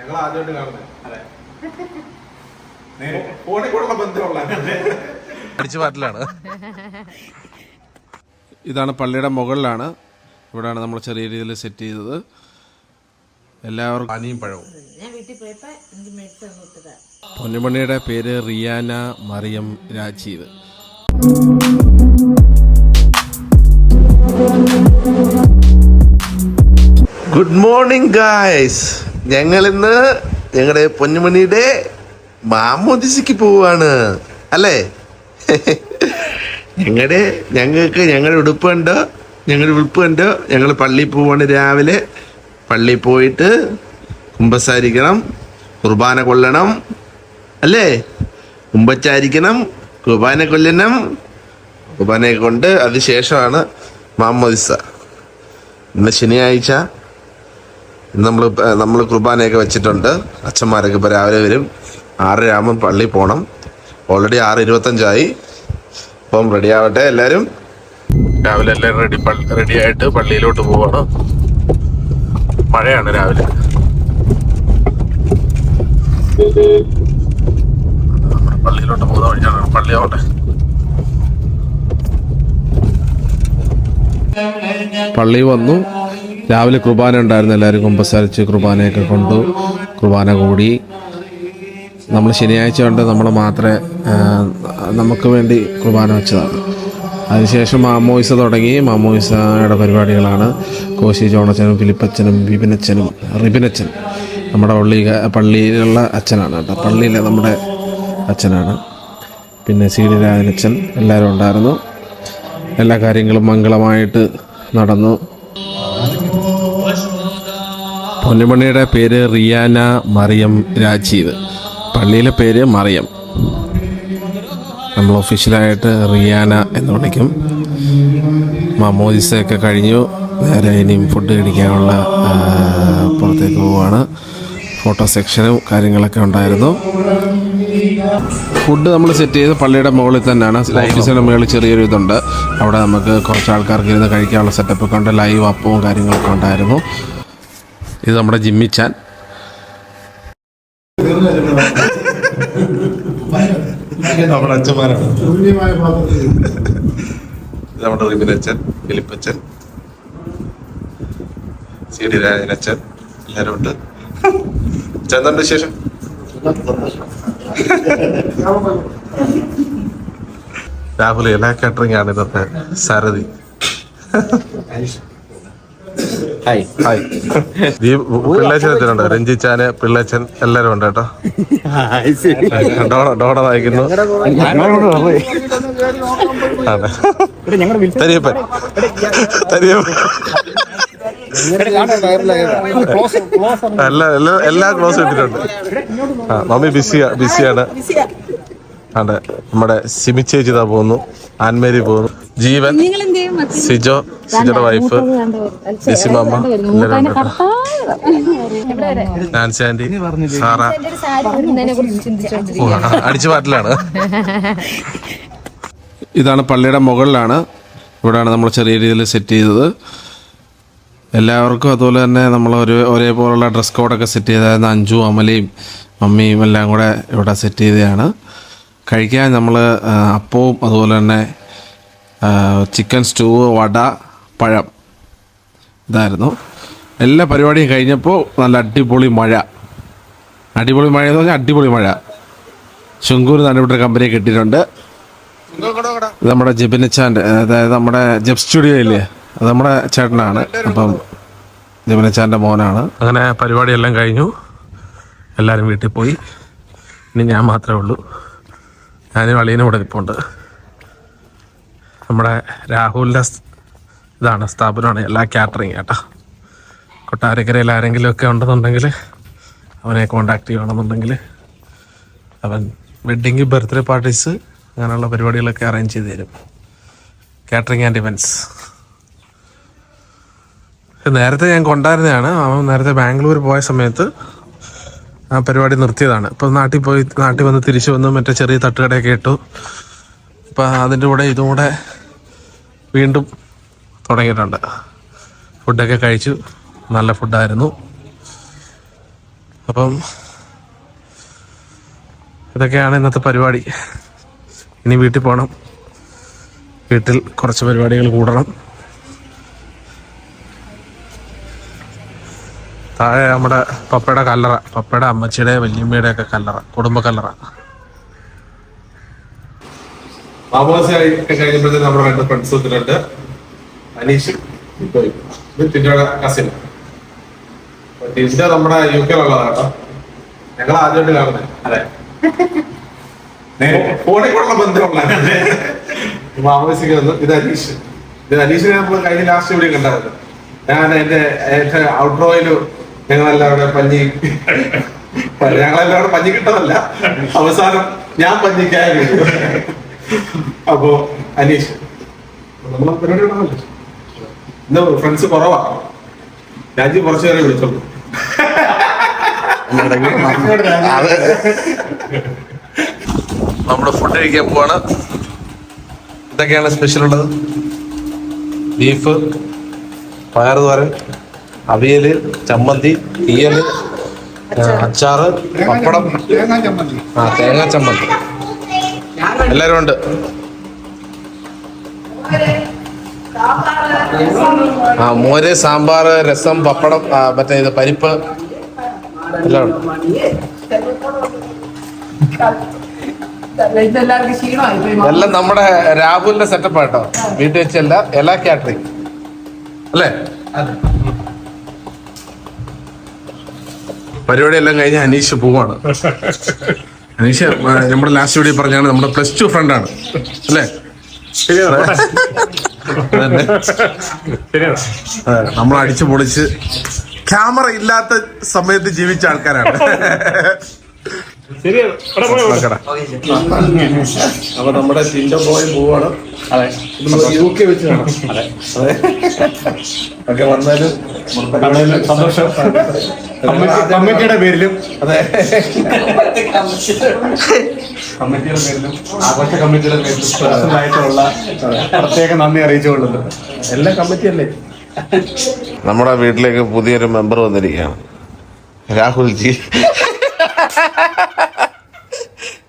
ഞങ്ങൾ ആദ്യമായിട്ട് കാണുന്നത്. ഫോണിൽ കൂടെയുള്ള ബന്ധമുള്ള അടിച്ചു മാറ്റലാണ് ഇതാണ് പള്ളിയുടെ മുകളിലാണ്. ഇവിടെയാണ് നമ്മൾ ചെറിയ രീതിയിൽ സെറ്റ് ചെയ്തത്. എല്ലാവർക്കും പനിയും പഴവും. പൊന്നുമണിയുടെ പേര് Riyana Mariyam Rajeev. Good morning guys ഞങ്ങൾ ഇന്ന് ഞങ്ങളുടെ പൊന്നുമണിയുടെ മാമോദിസയ്ക്ക് പോവാണ് അല്ലേ? ഞങ്ങളുടെ ഞങ്ങൾക്ക് ഞങ്ങളുടെ ഉടുപ്പ് കണ്ടോ? ഞങ്ങളുടെ ഉടുപ്പ് കണ്ടോ? ഞങ്ങൾ പള്ളിയിൽ പോവാണ് രാവിലെ. പള്ളി പോയിട്ട് കുമ്പസാരിക്കണം കുർബാന കൊല്ലണം അല്ലേ? കുമ്പച്ചാരിക്കണം കുർബാന കൊല്ലണം. കുർബാനയെ കൊണ്ട് അതിനുശേഷമാണ് മാമോദിസ. ഇന്ന് ശനിയാഴ്ച നമ്മൾ നമ്മൾ കുർബാനയൊക്കെ വെച്ചിട്ടുണ്ട്. അച്ഛന്മാരൊക്കെ ഇപ്പോൾ രാവിലെ വരും. രാമൻ പള്ളി പോകണം ഓൾറെഡി ആറ് ഇരുപത്തഞ്ചായി. അപ്പം റെഡി ആവട്ടെ എല്ലാവരും രാവിലെ എല്ലാവരും റെഡി റെഡി ആയിട്ട് പള്ളിയിലോട്ട് പോവാണ്. മഴയാണ് രാവിലെ. പള്ളിയിലോട്ട് പോകുന്ന വഴിയാണ് പള്ളി ആവട്ടെ. പള്ളി വന്നു. രാവിലെ കുർബാന ഉണ്ടായിരുന്നു. എല്ലാവരും കുമ്പസാരിച്ച് കുർബാനയൊക്കെ കൊണ്ടു കുർബാന കൂടി. നമ്മൾ ശനിയാഴ്ച കൊണ്ട് നമ്മൾ മാത്രമേ നമുക്ക് വേണ്ടി കുർബാന വെച്ചതാണ്. അതിനുശേഷം മാമോയിസ തുടങ്ങി. മാമോയിസയുടെ പരിപാടികളാണ് കോശി ജോണച്ചനും ഫിലിപ്പച്ചനും വിപിനച്ചനും റിബിനച്ചൻ. നമ്മുടെ പള്ളി പള്ളിയിലുള്ള അച്ഛനാണ് കേട്ടോ. പള്ളിയിലെ നമ്മുടെ അച്ഛനാണ്. പിന്നെ സി ഡി രാജനച്ഛൻ എല്ലാവരും ഉണ്ടായിരുന്നു. എല്ലാ കാര്യങ്ങളും മംഗളമായിട്ട് നടന്നു. പൊന്നുമണിയുടെ പേര് റിയാന മറിയം രാജീവ്. പള്ളിയിലെ പേര് മറിയം. നമ്മൾ ഒഫീഷ്യലായിട്ട് റിയാന എന്ന് വിളിക്കും. മമോദിസയൊക്കെ കഴിഞ്ഞു. നേരെ ഇനിയും ഫുഡ് കഴിക്കാനുള്ള പുറത്തേക്ക് പോവുകയാണ് ഫോട്ടോ സെക്ഷനും കാര്യങ്ങളൊക്കെ ഉണ്ടായിരുന്നു. ഫുഡ് നമ്മൾ സെറ്റ് ചെയ്ത് പള്ളിയുടെ മുകളിൽ തന്നെയാണ്. ഓഫീസിന്റെ മുകളിൽ ചെറിയൊരു ഇതുണ്ട്. അവിടെ നമുക്ക് കുറച്ച് ആൾക്കാർക്ക് ഇരുന്ന് കഴിക്കാനുള്ള സെറ്റപ്പൊക്കെ ഉണ്ട്. ലൈവ് അപ്പവും കാര്യങ്ങളൊക്കെ ഉണ്ടായിരുന്നു. ഇത് നമ്മുടെ ജിമ്മിച്ചാൻ നമ്മുടെ അച്ഛന്മാരാണ്. ഇത് നമ്മുടെ റിബിനച്ഛൻ ഫിലിപ്പച്ചൻ സി ഡി രാജനച്ഛൻ എല്ലാവരും ഉണ്ട്. ചന്ദ്രന്റെ വിശേഷം? രാഹുൽ എല്ലാ കാറ്ററിംഗ് ആണ് ഇന്നത്തെ സാരഥി. ഹായ്. ഹായ്. ഈ പിള്ളേച്ചൻ എത്തിയിട്ടുണ്ട് രഞ്ജിച്ചാന് പിള്ളേച്ചൻ എല്ലാരും ഉണ്ട് കേട്ടോ. ഡോണ ഡോണ വായിക്കുന്നു. അതെ. തരിയപ്പൻ. തരിയപ്പൻ. എല്ലാ എല്ലാ എല്ലാ ക്ലോസ് ഇട്ടിട്ടുണ്ട്. ആ മമ്മി ബിസിയാ ബിസിയാണ്. അതെ നമ്മുടെ സിമി ചേച്ചി ഇതാ പോകുന്നു. ആൻമേരി പോകുന്നു. ജീവൻ സിജോ സിജോയുടെ വൈഫ് ലിസി മാമ എല്ലാവരും ഉണ്ട് കേട്ടോ. Nancy aunty Sara. അടിച്ചു പാട്ടിലാണ്. ഇതാണ് പള്ളിയുടെ മുകളിലാണ്. ഇവിടെയാണ് നമ്മൾ ചെറിയ രീതിയിൽ സെറ്റ് ചെയ്തത്. എല്ലാവർക്കും അതുപോലെ തന്നെ നമ്മൾ ഒരു ഒരേപോലുള്ള ഡ്രസ് കോഡൊക്കെ സെറ്റ് ചെയ്തായിരുന്നു. അഞ്ചു അമലയും മമ്മിയും എല്ലാം കൂടെ ഇവിടെ സെറ്റ് ചെയ്തതാണ്. കഴിക്കാൻ നമ്മൾ അപ്പവും അതുപോലെ തന്നെ ചിക്കൻ സ്റ്റൂവ് വട പഴം ഇതായിരുന്നു. എല്ലാ പരിപാടിയും കഴിഞ്ഞപ്പോൾ നല്ല അടിപൊളി മഴ. അടിപൊളി മഴ എന്ന് പറഞ്ഞാൽ അടിപൊളി മഴ. ശുങ്കൂർ നടുവിട്ട കമ്പനിയെ കിട്ടിയിട്ടുണ്ട്. നമ്മുടെ ജബിനച്ചാന്റെ അതായത് നമ്മുടെ ജബ് സ്റ്റുഡിയോ ഇല്ലേ? അത് നമ്മുടെ ചേട്ടനാണ്. അപ്പം ജബിനച്ചാന്റെ മോനാണ്. അങ്ങനെ പരിപാടിയെല്ലാം കഴിഞ്ഞു. എല്ലാവരും വീട്ടിൽ പോയി. ഇനി ഞാൻ മാത്രമേ ഉള്ളൂ. ഞാനും അളിയനും ഇവിടെ നിൽപ്പുണ്ട് നമ്മുടെ രാഹുലിന്റെ ഇതാണ് സ്ഥാപനമാണ് എല്ലാ കാറ്ററിങ് കേട്ടോ. കൊട്ടാരക്കരയിൽ ആരെങ്കിലും ഒക്കെ ഉണ്ടെന്നുണ്ടെങ്കിൽ അവനെ കോണ്ടാക്ട് ചെയ്യണമെന്നുണ്ടെങ്കിൽ അവൻ വെഡ്ഡിങ് ബർത്ത്ഡേ പാർട്ടീസ് അങ്ങനെയുള്ള പരിപാടികളൊക്കെ അറേഞ്ച് ചെയ്ത് തരും. കാറ്ററിങ് ആൻഡ് ഇവന്റ്സ് നേരത്തെ ഞാൻ കൊണ്ടായിരുന്നതാണ്. അവൻ നേരത്തെ ബാംഗ്ലൂർ പോയ സമയത്ത് ആ പരിപാടി നിർത്തിയതാണ്. ഇപ്പം നാട്ടിൽ പോയി നാട്ടിൽ വന്ന് തിരിച്ചു വന്ന് മറ്റേ ചെറിയ തട്ടുകടയൊക്കെ ഇട്ടു. ഇപ്പം അതിന്റെ കൂടെ ഇതും കൂടെ വീണ്ടും തുടങ്ങിയിട്ടുണ്ട്. ഫുഡൊക്കെ കഴിച്ചു. നല്ല ഫുഡായിരുന്നു. അപ്പം ഇതൊക്കെയാണ് ഇന്നത്തെ പരിപാടി. ഇനി വീട്ടിൽ പോകണം വീട്ടിൽ കുറച്ച് പരിപാടികൾ കൂടണം. താഴെ നമ്മുടെ പപ്പയുടെ കല്ലറ പപ്പയുടെ അമ്മച്ചിയുടെ വല്യമ്മയുടെ ഒക്കെ കല്ലറ കുടുംബ കല്ലറ. മാമോസായി കസിൻ നമ്മുടെ ഞങ്ങൾ അതെ ഇത് അനീഷ്. ഇത് അനീഷിനെ നമ്മൾ കഴിഞ്ഞ ലാസ്റ്റ് വീഡിയോ കണ്ടായിരുന്നു ഞാൻ എന്റെ എന്റെ ഞങ്ങളെല്ലാവരുടെ പഞ്ഞി ഞങ്ങളെല്ലാവരുടെ പഞ്ഞി കിട്ടതല്ല അവസാനം ഞാൻ പഞ്ഞിക്കായി അപ്പോ അനീഷ്. നമ്മളെ പരിപാടി ഉണ്ടല്ലോ ഇന്ന് ഫ്രണ്ട്സ് കുറവാ. രാജ്യം കുറച്ചു പേരെ വിളിച്ചോളൂ. നമ്മുടെ ഫുഡ് കഴിക്കാൻ പോവാണ്. ഇതൊക്കെയാണ് സ്പെഷ്യൽ ഉള്ളത്? ബീഫ് പയറുതോരൻ. അവിയൽ ചമ്മന്തി തീയൽ അച്ചാറ് പപ്പടം ആ തേങ്ങാ ചമ്മന്തി. എല്ലാരും ഉണ്ട്. ആ മോര് സാമ്പാർ രസം പപ്പടം മറ്റേ ഇത് പരിപ്പ്. എല്ലാം ഉണ്ട്. എല്ലാം നമ്മുടെ രാഹുലിന്റെ സെറ്റപ്പ് വീട്ടിൽ വെച്ചല്ല എല്ലാ കാറ്ററിംഗ് അല്ലേ? പരിപാടി എല്ലാം കഴിഞ്ഞ് അനീഷ് പോവാണ്. അനീഷ് നമ്മുടെ ലാസ്റ്റ് വീഡിയോ പറഞ്ഞാണ് നമ്മുടെ പ്ലസ് ടു ഫ്രണ്ടാണ് അല്ലേ? നമ്മൾ അടിച്ചു പൊളിച്ച്. ക്യാമറ ഇല്ലാത്ത സമയത്ത് ജീവിച്ച ആൾക്കാരാണ്. അപ്പൊ നമ്മുടെ ടിൻഡോ ബോയ് പോവാണ്. യു കെ വെച്ച് കാണാം. ഒക്കെ വന്നാലും സന്തോഷം. കമ്മിറ്റിയുടെ പേരിലും. അതെ. കമ്മിറ്റിയുടെ പേരിലും ആഘോഷ കമ്മിറ്റിയുടെ പേരിലും പേഴ്സണലായിട്ടുള്ള പ്രത്യേക നന്ദി അറിയിച്ചുകൊള്ളുന്നു. എല്ലാം കമ്മിറ്റി അല്ലേ നമ്മുടെ വീട്ടിലേക്ക് പുതിയൊരു മെമ്പർ വന്നിരിക്കുകയാണ്. രാഹുൽ ജി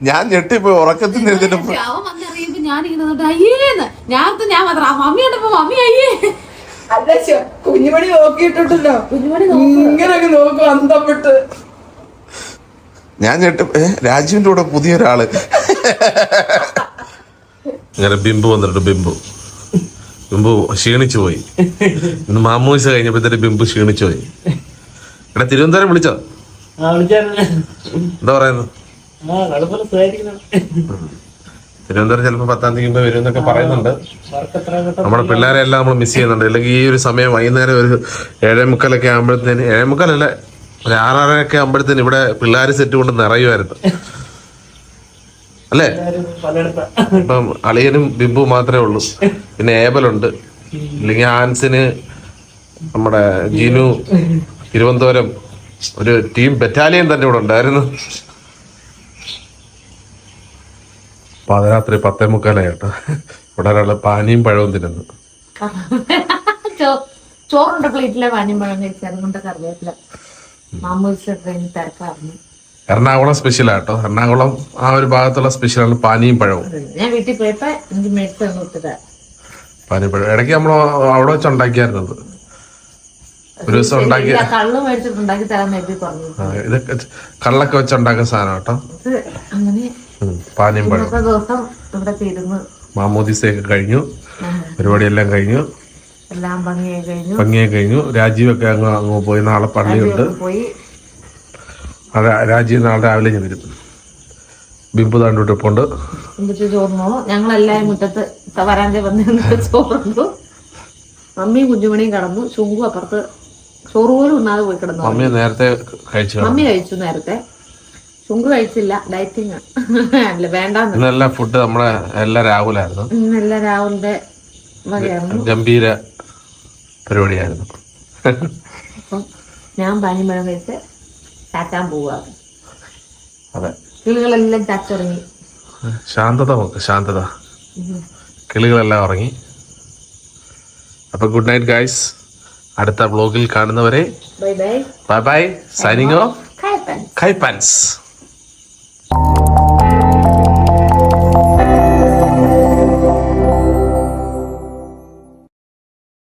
ഞാൻ ഞെട്ടിപ്പോയി ഉറക്കത്തിൽ നിന്നിട്ട് അവൻ വന്നറിയുമ്പോ ഞാനിങ്ങനെ നിന്നിട്ട് അയ്യേന്ന്. ഞാൻ ഓർത്തു ഞാൻ മാത്രം ആ മമ്മി ഉണ്ടപ്പോ മമ്മി അയ്യേ. അല്ല കുഞ്ഞുമണി നോക്കിയിട്ടുണ്ടല്ലോ കുഞ്ഞുമണി ഇങ്ങനെ നോക്കും അന്തപ്പെട്ട് ഞാൻ ഞെട്ടി രാജുവിന്റെ കൂടെ പുതിയൊരാൾ. ഇങ്ങനെ ബിംബു വന്നിട്ടുണ്ട് ബിംബു. ബിംബു ക്ഷീണിച്ചു പോയി. ഇന്ന് മാമൂസ കഴിഞ്ഞപ്പോഴത്തേക്ക് ബിംബു ക്ഷീണിച്ചു പോയി. എടാ തിരുവനന്തപുരം വിളിച്ചോ? എന്താ പറയുന്നു തിരുവനന്തപുരം ചിലപ്പോ പത്താം തീയതി വരും എന്നൊക്കെ പറയുന്നുണ്ട്. നമ്മുടെ പിള്ളേരെ എല്ലാം നമ്മൾ മിസ് ചെയ്യുന്നുണ്ട്. അല്ലെങ്കിൽ ഈ ഒരു സമയം വൈകുന്നേരം ഒരു ഏഴേ മുക്കാലൊക്കെ ആകുമ്പോഴത്തേന് ഏഴേ മുക്കാലല്ല ഒരു ആറാറൊക്കെ ആകുമ്പോഴത്തേന് ഇവിടെ പിള്ളേർ സെറ്റ് കൊണ്ട് നിറയുമായിരുന്നു. അല്ലേ? ഇപ്പം അളിയനും ബിബു മാത്രമേ ഉള്ളൂ. പിന്നെ ഏബലുണ്ട്. ഇല്ലെങ്കിൽ ആൻസിന് നമ്മുടെ ജീനു തിരുവനന്തപുരം ഒരു ടീം ബറ്റാലിയൻ തന്നെ ഇവിടെ ഉണ്ടായിരുന്നു. പാതിരാത്രി പത്തേ മുക്കാലായി കേട്ടോ. ഇവിടെ ഒരാൾ പാനിയും പഴവും തിന്നുന്നു. ചോറുണ്ട് പ്ലേറ്റിലെ പാനിയും പഴം കഴിച്ചു അതുകൊണ്ട് കറിവേപ്പില. എറണാകുളം സ്പെഷ്യൽ ആട്ടോ എറണാകുളം ആ ഒരു ഭാഗത്തുള്ള സ്പെഷ്യലാണ് പാനിയും പഴവും. ഞാൻ വീട്ടിൽ പോയപ്പോ എനിക്ക് മേടിച്ചു തന്നു പഴവും ഇടയ്ക്ക് നമ്മൾ അവിടെ വെച്ച് ഉണ്ടാക്കിയായിരുന്നത് ഒരു ദിവസം ഉണ്ടാക്കിയ കള്ള് തരാൻ പറഞ്ഞു. കള്ളൊക്കെ വെച്ച് ഉണ്ടാക്കുന്ന സാധനം കേട്ടോ. പാനീയം അങ്ങനെ പാനിയും ഇന്നത്തെ ദിവസം ഇവിടെ തീരുന്നു. മാമോദിസയൊക്കെ കഴിഞ്ഞു. പരിപാടിയെല്ലാം കഴിഞ്ഞു. എല്ലാം ഭംഗിയായി കഴിഞ്ഞു. ഭംഗിയെ കഴിഞ്ഞു. രാജീവൊക്കെ അങ്ങ് അങ്ങ് പോയി. നാളെ പള്ളിയുണ്ട്. പോയി. രാജീവ് നാളെ രാവിലെ ഞാൻ വരും. ബിംബു താണ്ടോട്ട് പോണ്ട്. ഞങ്ങളെല്ലാം ഞങ്ങളെല്ലാരും മുറ്റത്ത് വരാന്റെ വന്ന് ചോറുണ്ടു മമ്മിയും കുഞ്ഞുമണിയും കടന്നു. ചുങ്കു അപ്പുറത്ത് ചോറ് പോലും ഉണ്ണാതെ പോയി കിടന്നു മമ്മി നേരത്തെ കഴിച്ചു. മമ്മി കഴിച്ചു നേരത്തെ. ചുങ്ക് കഴിച്ചില്ല ഡയറ്റിങ് അല്ല വേണ്ടെന്ന്. ഇന്നെല്ലാം ഫുഡ് നമ്മളെ എല്ലാ രാഹുലായിരുന്നു. ഇന്നല്ല രാഹുലിന്റെ വകയായിരുന്നു. ഗംഭീര പരിപാടിയായിരുന്നു. അപ്പം ഞാൻ പാനി മഴ കഴിച്ച് ചാറ്റാൻ പോവാണ് അതെ. കിളികളെല്ലാം ചാച്ചിറങ്ങി ശാന്തത ശാന്തത. കിളികളെല്ലാം ഉറങ്ങി. അപ്പൊ ഗുഡ് നൈറ്റ് ഗൈസ് അടുത്ത വ്ലോഗിൽ കാണുന്നവരെ ബൈ ബൈ സൈനിങ് ഓഫ് കൈപ്പാൻസ്